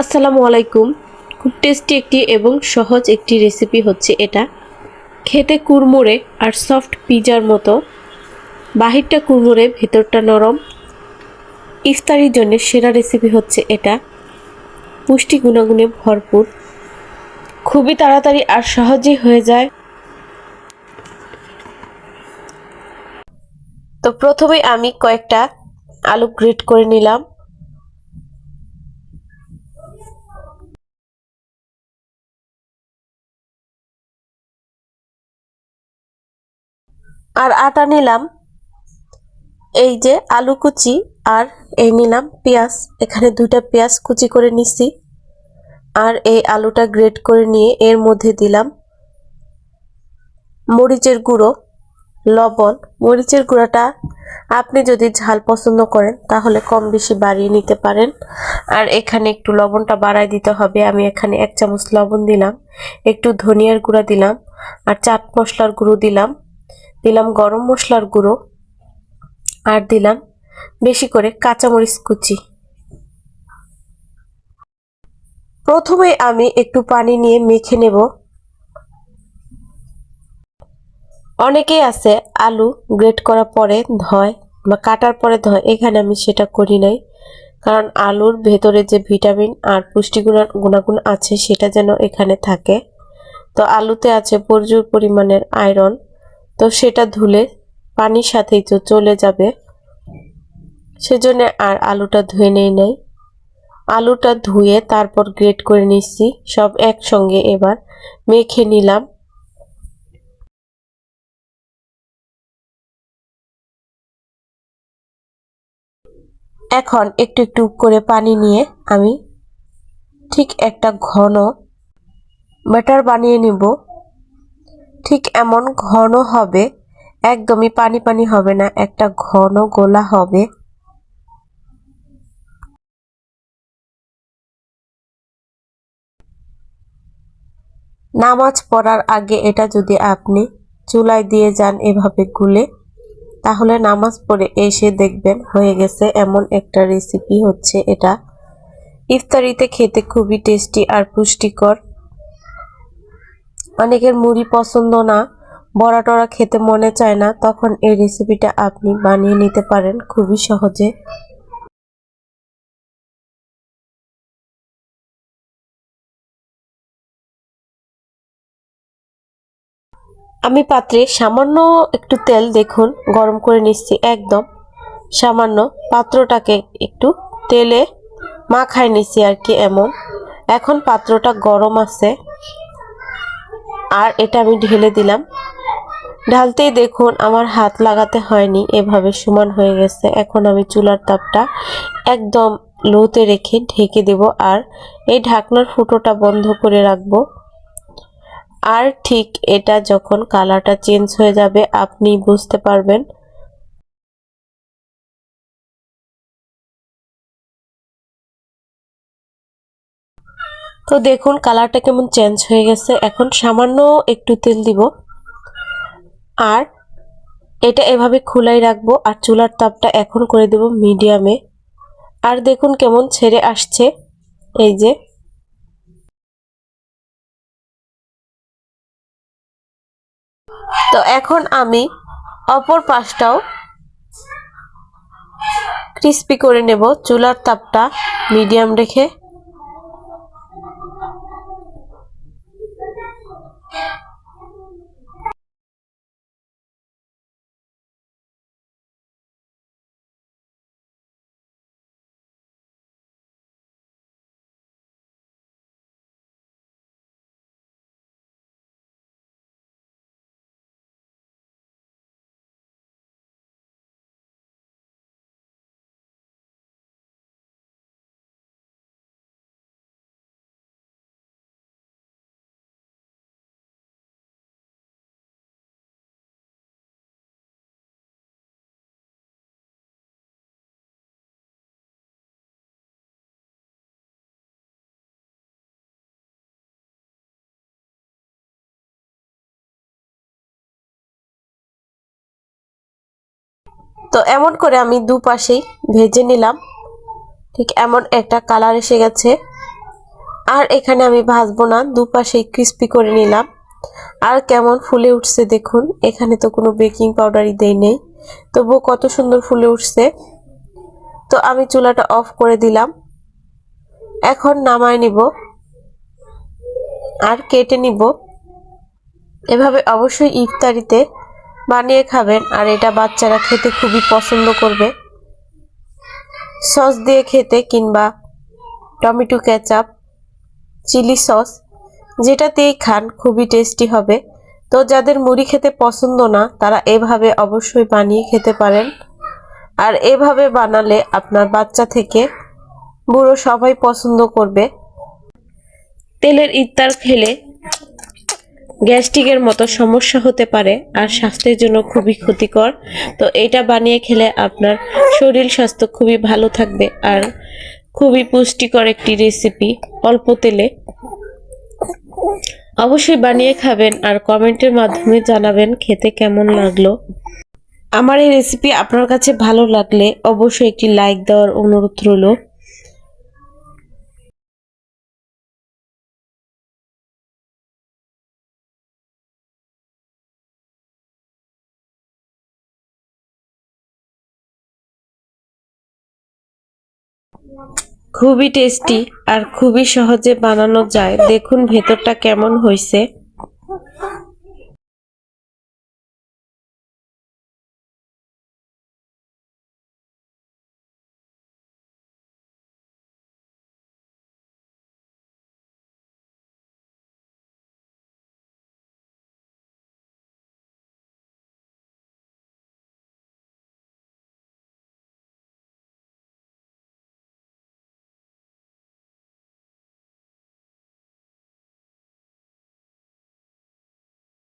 আসসালামু আলাইকুম। খুব টেস্টি একটি এবং সহজ একটি রেসিপি হচ্ছে এটা। খেতে কুড়মুড়ে আর সফট পিজার মতো। বাহিরটা কুড়মুড়ে, ভেতরটা নরম। ইফতারির জন্য সেরা রেসিপি হচ্ছে এটা। পুষ্টি গুণাগুণে ভরপুর। খুবই তাড়াতাড়ি আর সহজেই হয়ে যায়। তো প্রথমে আমি কয়েকটা আলু গ্রেট করে নিলাম। আর আটা নিলাম। এই যে আলু কুচি আর এই নিলাম পেঁয়াজ। এখানে দুইটা পেঁয়াজ কুচি করে নিছি। আর এই আলুটা গ্রেট করে নিয়ে এর মধ্যে দিলাম মরিচের গুঁড়ো, লবণ। মরিচের গুঁড়োটা আপনি যদি ঝাল পছন্দ করেন তাহলে কম বেশি বাড়িয়ে নিতে পারেন। আর এখানে একটু লবণটা বাড়ায় দিতে হবে। আমি এখানে এক চামচ লবণ দিলাম, একটু ধনিয়ার গুঁড়া দিলাম আর চাট মশলার গুঁড়ো দিলাম। দিলাম গরম মশলার গুঁড়ো আর দিলাম বেশি করে কাঁচামরিচ কুচি। প্রথমে আমি একটু পানি নিয়ে মেখে নেব। অনেকেই আছে আলু গ্রেট করার পরে ধয় বা কাটার পরে ধয়, এখানে আমি সেটা করি নাই। কারণ আলুর ভেতরে যে ভিটামিন আর পুষ্টিগুণ গুণাগুণ আছে, সেটা যেন এখানে থাকে। তো আলুতে আছে প্রচুর পরিমাণের আয়রন। তো সেটা ধুলে পানির সাথেই তো চলে যাবে। সেজন্য আর আলুটা ধুয়ে নেই নাই। আলুটা ধুয়ে তারপর গ্রেট করে নিচ্ছি, সব একসঙ্গে এবার মেখে নিলাম। এখন একটু একটু করে পানি নিয়ে আমি ঠিক একটা ঘন ব্যাটার বানিয়ে নিব। ঠিক এমন ঘন হবে, একদমই পানি পানি হবে না, একটা ঘন গোলা হবে। নামাজ পড়ার আগে এটা যদি আপনি চুলায় দিয়ে যান এভাবে গুলে, তাহলে নামাজ পড়ে এসে দেখবেন হয়ে গেছে এমন একটা রেসিপি হচ্ছে এটা। ইফতারিতে খেতে খুবই টেস্টি আর পুষ্টিকর। অনেকের মুড়ি পছন্দ না বড়া টড়া খেতে মনে চায় না, তখন এই রেসিপিটা আপনি বানিয়ে নিতে পারেন খুবই সহজে। আমি পাত্রে সামান্য একটু তেল দেখুন, গরম করে নিচ্ছি একদম। সামান্য পাত্রটাকে একটু তেলে মাখায় নিচ্ছি আর কি এমন। এখন পাত্রটা গরম আছে। আর এটা আমি ঢেলে দিলাম। ঢালতেই দেখুন আমার হাত লাগাতে হয়নি, এভাবে সমান হয়ে গেছে। এখন আমি চুলার তাপটা একদম লোতে রেখে ঢেকে দেব আর এই ঢাকনার ফুটোটা বন্ধ করে রাখব। আর ঠিক এটা যখন কালারটা চেঞ্জ হয়ে যাবে, আপনি বুঝতে পারবেন। তো দেখুন কালারটা কেমন চেঞ্জ হয়ে গেছে। এখন সামান্য একটু তেল দিব। আর এটা এভাবে খোলাই রাখব আর চুলার তাপটা এখন করে দেব মিডিয়ামে আর দেখুন কেমন ছেড়ে আসছে। এই যে। তো এখন আমি অপর পাশটাও ক্রিস্পি করে নেব। চুলার তাপটা মিডিয়াম রেখে। তো এমন করে আমি দুপাশেই ভেজে নিলাম। ঠিক এমন একটা কালার এসে গেছে। আর এখানে আমি ভাজবো না দুপাশে ক্রিস্পি করে নিলাম। আর কেমন ফুলে উঠছে দেখুন, এখানে তো কোনো বেকিং পাউডারই দেই নেই। তবুও কত সুন্দর ফুলে উঠছে। তো আমি চুলাটা অফ করে দিলাম। এখন নামায় নিব আর কেটে নিব। এভাবে অবশ্যই ইফতারিতে বানিয়ে খাবেন আর এটা বাচ্চারা খেতে খুবই পছন্দ করবে। সস দিয়ে খেতে কিংবা টমেটো কেচাপ, চিলি সস, যেটাতেই খান খুবই টেস্টি হবে। তো যাদের মুড়ি খেতে পছন্দ না, তারা এভাবে অবশ্যই বানিয়ে খেতে পারেন। আর এভাবে বানালে আপনার বাচ্চা থেকে বুড়ো সবাই পছন্দ করবে। তেলের ইত্তার খেলে গ্যাস্ট্রিকের মতো সমস্যা হতে পারে আর স্বাস্থ্যের জন্য খুবই ক্ষতিকর। তো এটা বানিয়ে খেলে আপনার শরীর স্বাস্থ্য খুবই ভালো থাকবে আর খুবই পুষ্টিকর একটি রেসিপি অল্প তেলে। অবশ্যই বানিয়ে খাবেন আর কমেন্টের মাধ্যমে জানাবেন খেতে কেমন লাগল। আমার এই রেসিপি আপনার কাছে ভালো লাগলে অবশ্যই একটি লাইক দেওয়ার অনুরোধ রইল। খুবই টেস্টি আর খুবই সহজে বানানো যায়। দেখুন ভেতরটা কেমন হয়েছে